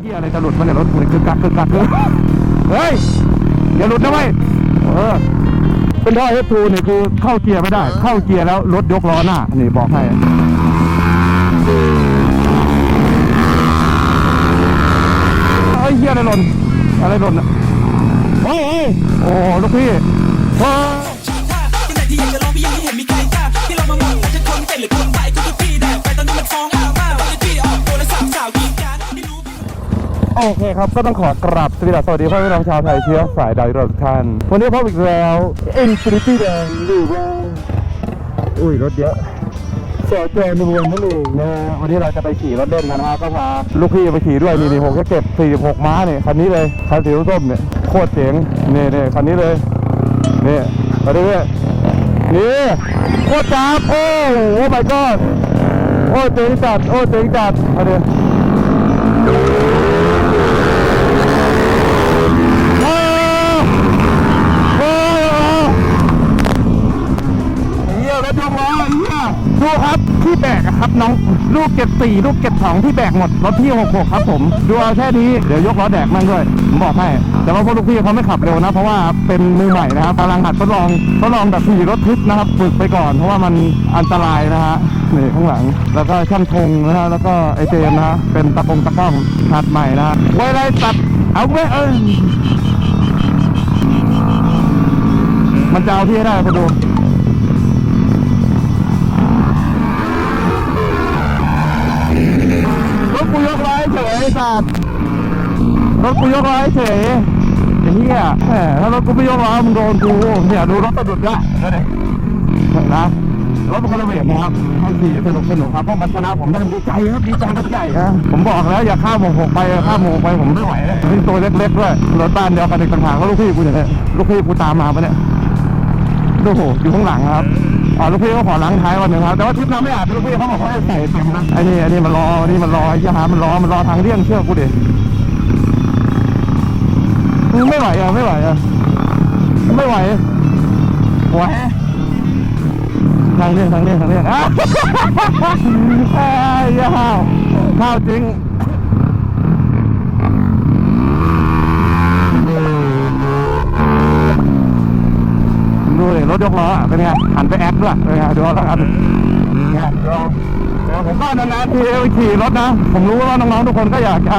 เฮียอะไรจะหลุดมาเนี่ยรถกูเนี่ยกึกกักกึกกักเลยเฮ้ยอย่าหลุดนะเว้ยเออเป็นท่อ F2 เนี่ยคือเข้าเกียร์ไม่ได้ เข้าเกียร์แล้วรถยกล้อหน้านี่บอกให้เฮ้ยเฮียอะไรหล่นอะไรหล่นอะเฮ้ยเฮ้ยโอ้ลูกพี่ โอเคครับก็ต้องขอกราบสวัสดีสวัสดีพ่อพี่น้องชาวไทยเชื้อสายดาวทุกท่านวันนี้พบอีกแล้ว Infinity แดงหรือว่าอุ้ยรถเยอะสอจอนุ่มนั่นเองนะวันนี้เราจะไปขี่รถเล่นกันนะครับก็พาลูกพี่ไปขี่ด้วยนี่นี่ผมก็เก็บ 46 ม้าเนี่ยคันนี้เลยคันสีส้มเนี่ยโคตรเจ๋งนี่นี่คันนี้เลยนี่มาดูเนี่ยนี่โคตรจับโอ้โห my god โอ้เจ๋งจัดโอ้เจ๋งจัดมาดู ครับน้องลูกเก็บสี่ลูกเก็บสองที่แบกหมดรถพี่หกหกครับผมดูเอาแค่นี้เดี๋ยวยกล้อแดกมันด้วยผมบอกให้แต่ว่าพวกลูกพี่เขาไม่ขับเร็วนะ เพราะว่าเป็นมือใหม่นะครับกำลังหัดทดลองทดลองแบบขี่รถทึบนะครับฝึกไปก่อน เพราะว่ามันอันตรายนะฮะนี่ข้างหลัง แล้วก็ช่างธงนะฮะแล้วก็ไอเจมนะฮะเป็นตะกงตะก้องหัดใหม่นะฮะไว้ไรตัดเอาไว้เออมันจะเอาพี่ให้ได้ไปดู สัตว์รถกูยกร้อยเฉยไอ้เหี้ยแหมถ้ารถกูไม่ยกร้อยมึงโดนกูเนี่ยดูรถสะดุดละก็ได้นะรถมันก็ระเบิดนะครับทำขี่สนุกสนุกครับเพราะมันชนะผมได้ดีใจครับดีใจกันใหญ่นะผมบอกแล้วอย่าข้ามหกหกไปข้ามหกหกไปผมไม่ไหวเลยนี่ตัวเล็กๆด้วยรถบ้านเดียวกันอีกต่างหากก็ลูกพี่กูอย่างเนี้ยลูกพี่กูตามมาปะเนี่ยดูโหอยู่ข้างหลังครับ อ๋อลูกพี่เขาขอล้างท้ายวันหนึ่งครับแต่ว่าทริปนั้นไม่อาจลูกพี่เขาบอกเขาจะใส่เต็มนะไอ้นี่ไอ้นี่มันรอไอ้นี่มันรอไอ้ยามันรอมันรอทางเลี่ยงเชื่อกูดิมึงไม่ไหวอะไม่ไหวอะไม่ไหวไหวทางเลี่ยงทางเลี่ยงทางเลี่ยงอ้าวไอ้ยาข้าวจริง ดูเลยร ถยกล้ออะเป็นไงหันไปแอคด้วยเป็นไงดูแล้วกันเนี่ยดูเอาเดี๋ยวผมก็นานๆทีไปขี่รถนะ ผมรู้ว่าน้องๆทุกคนก็อยากจะ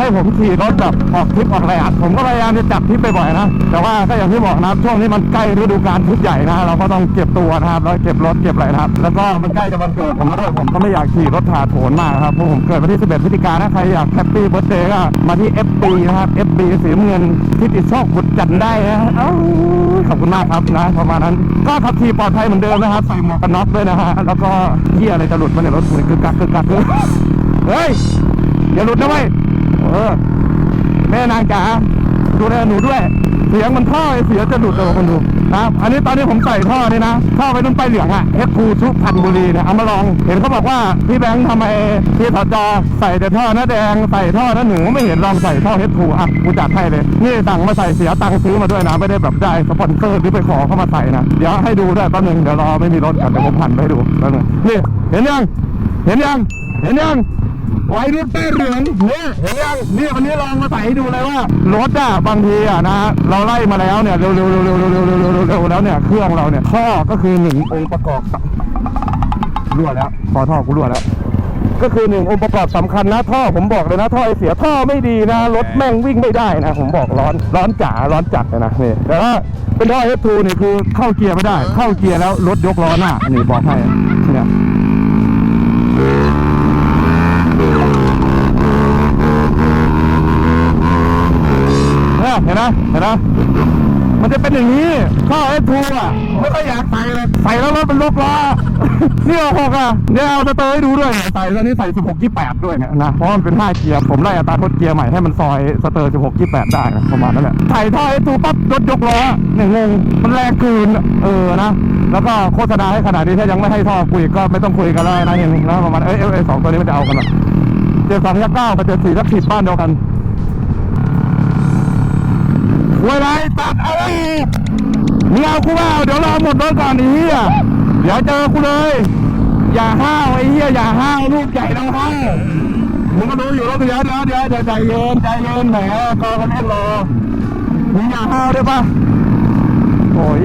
ให้ผมขี่รถแบบออกทริปออกอะไรอะผมก็พยายามจะจับทริปไปบ่อยนะ แต่ว่าก็อย่างที่บอกนะครับช่วงนี้มันใกล้ฤดูกาลทริปใหญ่นะเราก็ต้องเก็บตัวนะครับแล้วเก็บรถเก็บอะไรนะครับ แล้วก็มันใกล้จะวันเกิดผมแล้วด้วยผมก็ไม่อยากขี่รถถาโถนมากครับเพราะผมเกิดวันที่ 11พฤศจิกายนะใครอยากแฮปปี้เบิร์ดเดย์ก็มาที่ FB นะครับ FB สีเงินที่ติดโชคบุตรจันได้นะเอ้าขอบคุณมากครับนะประมาณนั้นก็ขับขี่ปลอดภัยเหมือนเดิมนะครับใส่หมวกกันน็อกด้วยนะฮะแล้วก็เหี้ยอะไรจะหลุดมาเนี่ยรถกูเนี่ยกึกกักกึกกักเลยเฮ้ยอย่าหลุดนะเว้ย เออ แม่นางจ๋าดูแลหนูด้วย เสียงมันท่อไอเสียจะหลุดเลยคนดูนะครับอันนี้ตอนนี้ผมใส่ท่อนี่นะท่อไปนุ่นไปเหลืองอะเฮดคูชุพันบุรีเนี่ยเอามาลองเห็นเขาบอกว่าพี่แบงค์ทำไมพี่ถอดจอใส่แต่ท่อหน้าแดงใส่ท่อหน้าหนูไม่เห็นลองใส่ท่อเฮดคูอะกูจัดให้เลยนี่ตังค์มาใส่เสียตังค์ซื้อมาด้วยนะไม่ได้แบบได้สปอนเซอร์หรือไปขอเข้ามาใส่นะเดี๋ยวให้ดูด้วยแป๊บนึงเดี๋ยวรอไม่มีรถกันเดี๋ยวผมหันไปดูแป๊บนึงนี่เห็นยังเห็นยังเห็นยัง ไว้รุ่นแป้เหลืองเนี่ยเห็นยังนี่วันนี้ลองมาใส่ให้ดูเลยว่ารถอะบางทีอะนะเราไล่มาแล้วเนี่ยเร็วๆเร็วๆเร็วๆเร็วๆเร็วๆเร็วๆเร็วๆแล้วเนี่ยเครื่องเราเนี่ยท่อก็คือหนึ่งองค์ประกอบรั่วแล้วพอท่อกูรั่วแล้วก็คือหนึ่งองค์ประกอบสำคัญนะท่อผมบอกเลยนะท่อไอเสียท่อไม่ดีนะรถแม่งวิ่งไม่ได้นะผมบอกร้อนร้อนจ๋าร้อนจัดเลยนะนี่แต่ว่าเป็นท่อ F2 นี่คือเข้าเกียร์ไม่ได้ เข้าเกียร์แล้วรถยกล้อหน้านี่บอกให้ เนี่ยเนี่ยเห็นไหมเห็นไหมมันจะเป็นอย่างนี้ท่อเอฟทูอะไม่ค่อยอยากใส่เลยใส่แล้วรถมันลุกล้อนี่เอาหกอะเนี่ยเอาสเตอร์ให้ดูด้วยใส่แล้วนี่ใส่ 16 28 ด้วยเนี่ยนะเพราะมันเป็น 5 เกียร์ผมไล่อัตราทดเกียร์ใหม่ให้มันซอยสเตอร์ 16 28 ได้นะประมาณนั้นแหละใส่ท่อเอฟทูปั๊บรถยกล้อเนี่ยงงมันแรงเกินอะเออนะแล้วก็โฆษณาให้ขนาดนี้ถ้ายังไม่ให้ท่อคุยก็ไม่ต้องคุยกันแล้วนะเห็นนะประมาณเอ้ยเอ้ยเอ้ยสองตัวนี้มันจะเอากันเหรอเจ็ดสองยักเก้ากับเจ็ดสี่ยักสิบบ้านเดียวกัน เวลาตัดอะไรมึงเอากูว่าเดี๋ยวรอหมดรถก่อนไอ้เหี้ยเดี๋ยวเจอกูเลย อย่าห้าวไอ้เหี้ยอย่าห้าวลูกใหญ่ต้องห้าวมึงก็รู้อยู่แล้วเดี๋ยวเดี๋ยวเดี๋ยวเดี๋ยวใจเย็นใจเย็นแหมกอกันเล่นรอมึงอย่าห้าวได้ปะโอ้ย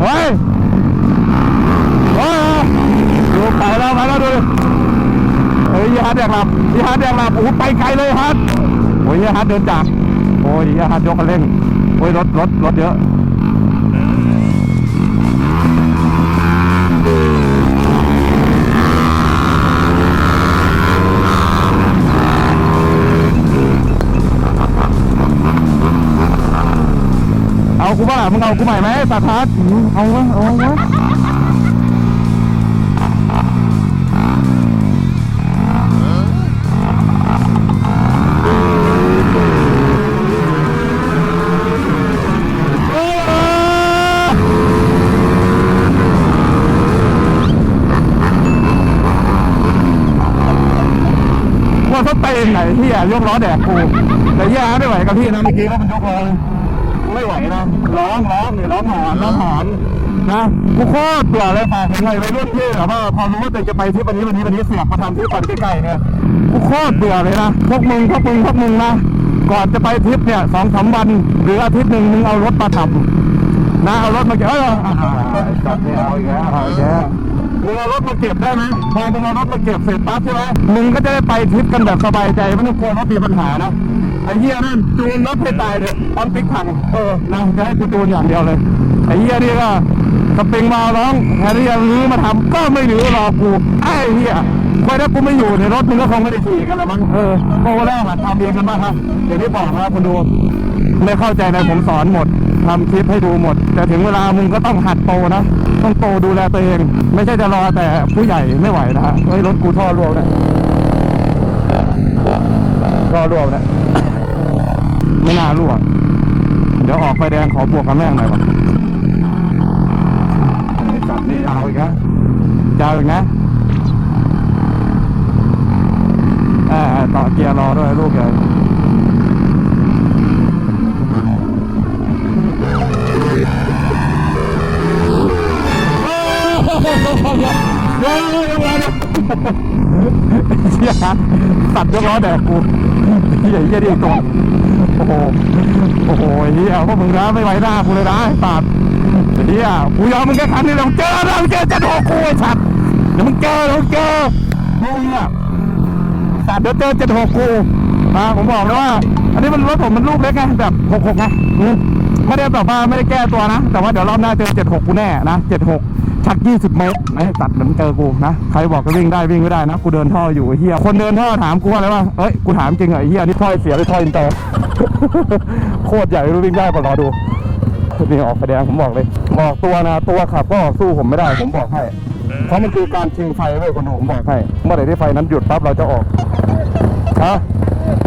เฮ้ยเฮ้ยดูไปแล้วไปแล้วดูเฮ้ยฮัทแดกหลับฮัทแดกหลับโอ้ไปไกลเลยฮัทโอ้ยฮัทเดินจาก โอ้ยยี่ฮัทยกคันเร่งโอ้ยรถรถรถเยอะเอากูบ้ามึงเอากูใหม่ไหมสาทัศน์เอาวะเอาวะ ว่าเขาเตนไหนที่อะยกล้อแดกกูแต่แย่ไม่ไหวกับพี่นะเมื่อกี้ก็มันยกล้อไม่ไหวนะร้องร้องเนี่ยร้องหอนร้องหอนนะกูโคตรเบื่อเลยฝากถึงไงไปรุ่นพี่แบบว่าพอรู้ว่าตัวจะไปที่วันนี้วันนี้วันนี้เสียบมาทำที่ก่อนใกล้ๆเนี่ยกูโคตรเบื่อเลยนะพวกมึงพวกมึงพวกมึงนะก่อนจะไปทริปเนี่ยสองสามวันหรืออาทิตย์หนึ่งมึงเอารถมาทำนะเอารถมาเก็บเออจับเนี่ยเอาอีกแล้วเอาอีกแล้ว มึงเอารถมาเก็บได้ไหมพอมึงเอารถมาเก็บเสร็จปั๊บใช่ไหมมึงก็จะได้ไปทริปกันแบบสบายใจไม่ต้องกลัวรถมีปัญหานะไอ้เหี้ยนั่นจูนรถให้ตายเลยตอนพลิกพังเออนะจะให้กูจูนอย่างเดียวเลยไอ้เหี้ยนี่ก็สปริงมาร้องแฮร์รี่รื้อมาทำก็ไม่รื้อรอกูไอ้เหี้ยคอยถ้ากูไม่อยู่ในรถมึงก็คงไม่ได้ขี่กันแล้วมั้งเออโก้แรกอะทำเองกันบ้างครับเดี๋ยวนี้บอกนะครับคุณดูไม่เข้าใจนะผมสอนหมด ทำคลิปให้ดูหมด แต่ถึงเวลามึงก็ต้องหัดโตนะ ต้องโตดูแลตัวเอง ไม่ใช่จะรอแต่ผู้ใหญ่ไม่ไหวนะฮะเฮ้ยรถกูท่อรั่วเนี่ยท่อรั่วเนี่ยไม่น่ารั่วเดี๋ยวออกไฟแดงขอบวกกับแม่งหน่อยวะไอ้สัตว์นี่ยาวอีกนะยาวอีกนะอ่าต่อเกียร์รอด้วยลูกเลย เดี๋ยวเดี๋ยวเดี๋ยวเดี๋ยวเชี่ยสัตว์ยกล้อแดกกูเฮียเฮียดีกตัวโอ้โหโอ้โหเฮียพวกมึงนะไม่ไหวหน้ากูเลยนะไอ้สัตว์เฮียกูยอมมึงแค่คันนี้และมึงเจอแล้วเจอเจ็ดหกกูไอ้สัตว์เดี๋ยวมึงเจอเดี๋ยวเจอมึงอะสัตว์เดี๋ยวเจอเจ็ดหกกูอ่าผมบอกเลยว่า อันนี้มันรถผมมันลูกเล็กไงแบบหกหกไงไม่ได้แบบว่าไม่ได้แก้ตัวนะ แต่ว่าเดี๋ยวรอบหน้าเจอเจ็ดหกกูแน่นะเจ็ดหก ชักยี่สิบเมตรไอ้ตัดเดี๋ยวมึงเจอกูนะ ใครบอกก็วิ่งได้วิ่งไม่ได้นะ กูเดินท่ออยู่ไอ้เฮียคนเดินท่อถามกูว่าอะไรวะเอ้ย กูถามจริงเหรอไอ้เฮียนี่ท่อเสียหรือท่ออินเตอร์ โคตรใหญ่ไม่รู้วิ่งได้ปะรอดู นี่ออกไฟแดงผมบอกเลย บอกตัวนะ ตัวขับก็สู้ผมไม่ได้ ผมบอกให้ เพราะมันคือการชิงไฟไว้ยคนดูผมบอกให้ เมื่อไหร่ที่ไฟนั้นหยุดปั๊บเราจะออก ฮะ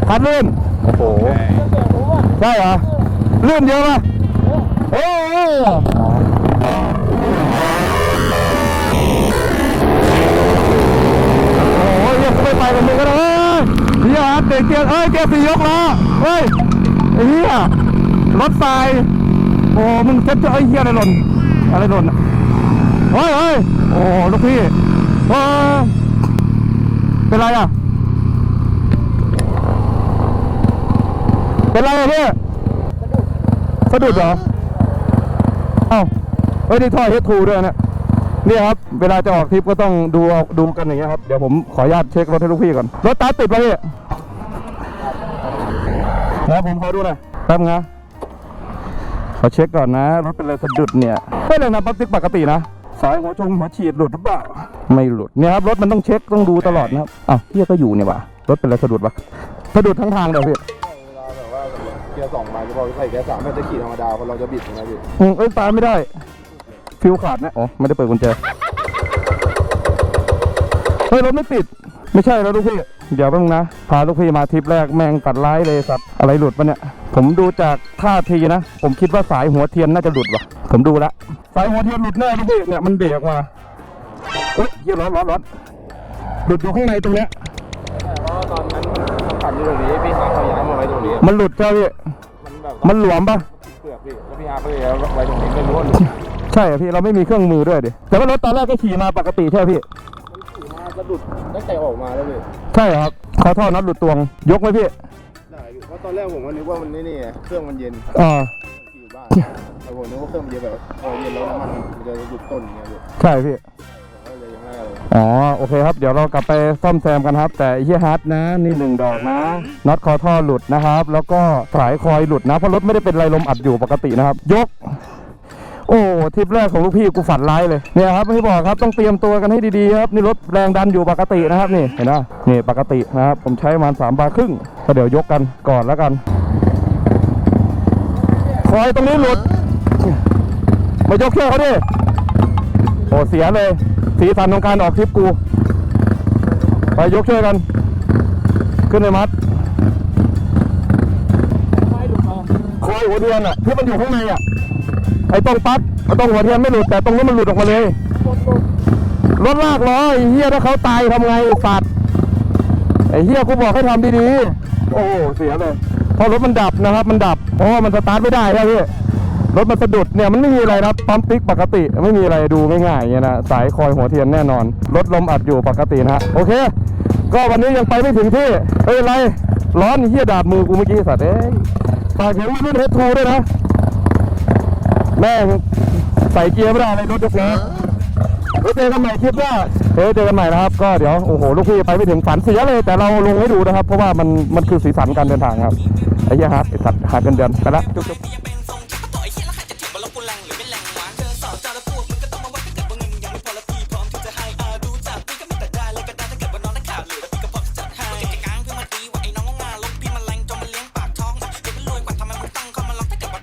คัดลื่น โอ้โห ใช่เหรอ ลื่นเยอะปะโอ้โห โอ้ยไม่ไปกับมึงก็ได้เฮียเตะเกียร์เอ้ยเกียร์สี่ยกล้อเฮ้ยเฮียรถไฟโอ้มึงเซ็ตเจอไอ้เฮียอะไรหล่นอะไรหล่นอะเฮ้ยเฮ้ยโอ้ลูกพี่เออเป็นไรอะเป็นไรอะพี่สะดุดเหรอเอ้าเฮ้ยนี่ท่อเฮดทูด้วยนะ เนี่ยครับเวลาจะออกทริปก็ต้องดูเอาดูกันอย่างเงี้ยครับเดี๋ยวผมขออนุญาตเช็ครถให้ลูกพี่ก่อนรถตาร์ทติดป่ะพี่นะผมขอดูหน่อยแป๊บนึงนะขอเช็คก่อนนะรถเป็นอะไรสะดุดเนี่ยไม่เลยนะปั๊บติ๊กปกตินะสายหัวชงหัวฉีดหลุดหรือเปล่าไม่หลุดเนี่ยครับรถมันต้องเช็คต้องดูตลอดนะครับอ้าวเฮียก็อยู่เนี่ยว่ะรถเป็นอะไรสะดุดวะสะดุดทั้งทางเลยพี่เวลาแบบว่าเกียร์สองมาจะพอใส่เกียร์สามมันจะขี่ธรรมดาคนเราจะบิดนะพี่อืมเอ้ยตามไม่ได้ ฟิวขาดนะอ๋อไม่ได้เปิดกุญแจเฮ้ยรถไม่ติด ไม่ใช่แล้วลูกพี่ เดี๋ยวแป๊บนึงนะ พาลูกพี่มาทริปแรกแม่งตัดร้ายเลยสัตว์อะไรหลุดปะเนี่ย ผมดูจากท่าทีนะ ผมคิดว่าสายหัวเทียนน่าจะหลุดว่ะ ผมดูแล้วสายหัวเทียนหลุดแน่ลูกพี่เนี่ยมันเบรกมาเฮ้ยเหี้ยร้อนร้อนร้อนหลุดอยู่ข้างในตรงเนี้ยเพราะว่าตอนนั้นขับอยู่ตรงนี้พี่ฮาร์เขาย้ายมาไว้ตรงนี้ มันหลุดใช่ไหมพี่ มันแบบมันหลวมปะเปลือกพี่แล้วพี่ฮาร์ก็เลยเอาไว้ตรงนี้ไม่รู้ว่าหลุด ใช่อะพี่เราไม่มีเครื่องมือด้วยดิแต่ว่ารถตอนแรกก็ขี่มาปกติใช่ไหมพี่ขี่มาสะดุดตั้งแต่ออกมาแล้วเลยใช่ครับขอโทษน็อตหลุดตวง ยกไหมพี่ได้อยู่เพราะตอนแรกผมก็นึกว่ามันนี่นี่ไงเครื่องมันเย็นอ่าขี่อยู่บ้านแต่ผมนึกว่าเครื่องมันเย็นแบบพอเย็นแล้วน้ำมันมันจะหยุดต้นอย่างเงี้ยเลยใช่พี่ ผมก็เลยยังไม่อะไรอ๋อโอเคครับเดี๋ยวเรากลับไปซ่อมแซมกันครับ แต่ไอ้เฮียฮาร์ดนะนี่หนึ่งดอกนะน็อตคอท่อหลุดนะครับ แล้วก็สายคอยหลุดนะเพราะรถไม่ได้เป็นไรลมอัดอยู่ปกตินะครับ ยก โอ้ทริปแรกของลูกพี่กูฝันร้ายเลยเนี่ยครับที่บอกครับต้องเตรียมตัวกันให้ดีๆครับนี่รถแรงดันอยู่ปกตินะครับนี่เห็นไหมนี่ปกตินะครับผมใช้ประมาณสามบาร์ครึ่งก็เดี๋ยวยกกันก่อนแล้วกันคอยตรงนี้หลุดมายกเชือกเขาดิโอ้เสียเลย สีสันของการออกทริปกู ไปยกช่วยกัน ขึ้นเลยมัดคอยหัวเดือนอะที่มันอยู่ข้างในอะ ไอ้ตรงปั๊กไอ้ตรงหัวเทียนไม่หลุดแต่ตรงนี้มันหลุดออกมาเลยรถลากล้อไอ้เหี้ยถ้าเขาตายทำไงสัตว์ไอ้เหี้ยกูบอกให้ทำดีๆโอ้เสียเลยเพราะรถมันดับนะครับ มันดับเพราะว่ามันสตาร์ทไม่ได้ครับพี่รถมันสะดุดเนี่ยมันไม่มีอะไรนะครับปั๊มติ๊กปกติไม่มีอะไรดูง่ายๆอย่างเงี้ยนะสายคอยหัวเทียนแน่นอนรถลมอัดอยู่ปกตินะฮะโอเค ก็วันนี้ยังไปไม่ถึงที่เอ้ยอะไรร้อนเฮียดาบมือกูเมื่อกี้สัตว์เอ้ยฝากถึงรุ่นเฮดทูด้วยนะ แม่งใส่เกียร์ไม่ได้เลยรถยกล้อเฮ้ยเจอกันใหม่คลิปหน้าเฮ้ยเจอกันใหม่นะครับ ก็เดี๋ยวโอ้โหลูกพี่ไปไม่ถึงฝันเสียเลย แต่เราลงให้ดูนะครับ เพราะว่ามันมันคือสีสันการเดินทางครับไอ้เหี้ยฮาร์ดไอ้สัตว์หาเงินเดือนไปละจุ๊บ